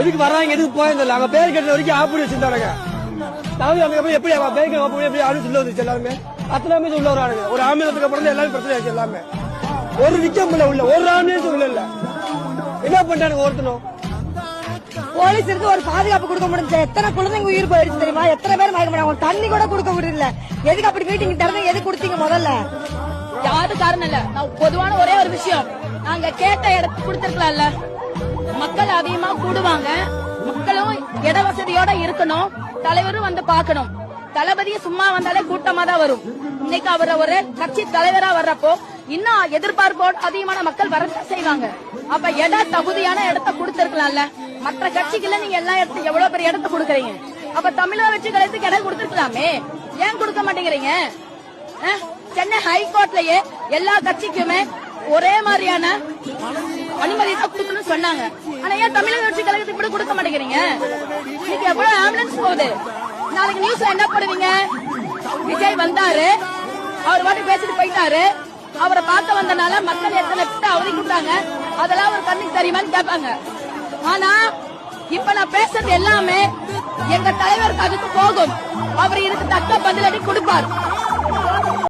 எதுக்கு வர்றாங்க எதுக்கு போயிருந்தல அங்க பேர் கேட்ட வரைக்கும் ஆப்படி வச்சிருந்தாங்க தகுதி அதுக்கப்புறம் எப்படி அவன் பேர் கேட்க எப்படி ஆளு சொல்ல வந்துச்சு எல்லாருமே. அத்தனை ஆம்புலன்ஸ் உள்ள வரானுங்க. ஒரு ஆம்புலன்ஸுக்கு அப்புறம் தான் எல்லாரும் பிரச்சனை ஆச்சு எல்லாமே. ஒரு நிக்க முடியல உள்ள ஒரு ஆம்புலன்ஸ் உள்ள இல்ல என்ன பண்ணிட்டானுங்க ஒருத்தனும் போலீஸ் இருந்து ஒரு பாதுகாப்பு கொடுக்க முடிஞ்சு எத்தனை குழந்தைங்க உயிர் போயிடுச்சு தெரியுமா? எத்தனை பேர் மயக்க முடியும் தண்ணி கூட கொடுக்க முடியல. எதுக்கு அப்படி மீட்டிங் திறந்து எது கொடுத்தீங்க முதல்ல? யாரு காரணம் இல்ல. நான் பொதுவான ஒரே ஒரு விஷயம். நாங்க கேட்ட இடத்து கொடுத்திருக்கலாம்ல. மக்கள் அதிகமா கூடுவாங்க. மக்களும் இட வசதியோட இருக்கணும். தலைவரும் வந்து பார்க்கணும். தளபதியும் சும்மா வந்தாலே கூட்டமா தான் வரும். இன்னைக்கு அவர் ஒரு கட்சி தலைவரா வர்றப்போ இன்னும் எதிர்பார்ப்போடு அதிகமான மக்கள் வரத்தான் செய்வாங்க. அப்ப இட தகுதியான இடத்த கொடுத்திருக்கலாம்ல. மற்ற கட்சிக்குள்ள நீங்க எல்லா இடத்துக்கும் எவ்வளவு பெரிய இடத்த கொடுக்குறீங்க? அப்ப தமிழக வச்சு கழகத்துக்கு இடம் கொடுத்திருக்கலாமே. ஏன் கொடுக்க மாட்டேங்கிறீங்க? சென்னை ஹைகோர்ட்லயே எல்லா கட்சிக்குமே ஒரே மாதிரியான அனுமதி தான் கொடுக்கணும்னு சொன்னாங்க. ஆனா ஏன் தமிழக வெற்றி கழகத்துக்கு கூட கொடுக்க மாட்டேங்கிறீங்க? இன்னைக்கு எவ்வளவு ஆம்புலன்ஸ் போகுது? நாளைக்கு நியூஸ்ல என்ன போடுவீங்க? விஜய் வந்தாரு. அவர் பாட்டு பேசிட்டு போயிட்டாரு. அவரை பார்க்க வந்தனால மக்கள் எத்தனை கிட்ட அவதி கொடுத்தாங்க? அதெல்லாம் ஒரு கண்ணுக்கு தெரியுமான்னு கேட்பாங்க. ஆனா இப்ப நான் பேசுறது எல்லாமே எங்க தலைவர் அதுக்கு போகும். அவர் இதுக்கு தக்க பதிலடி கொடுப்பார்.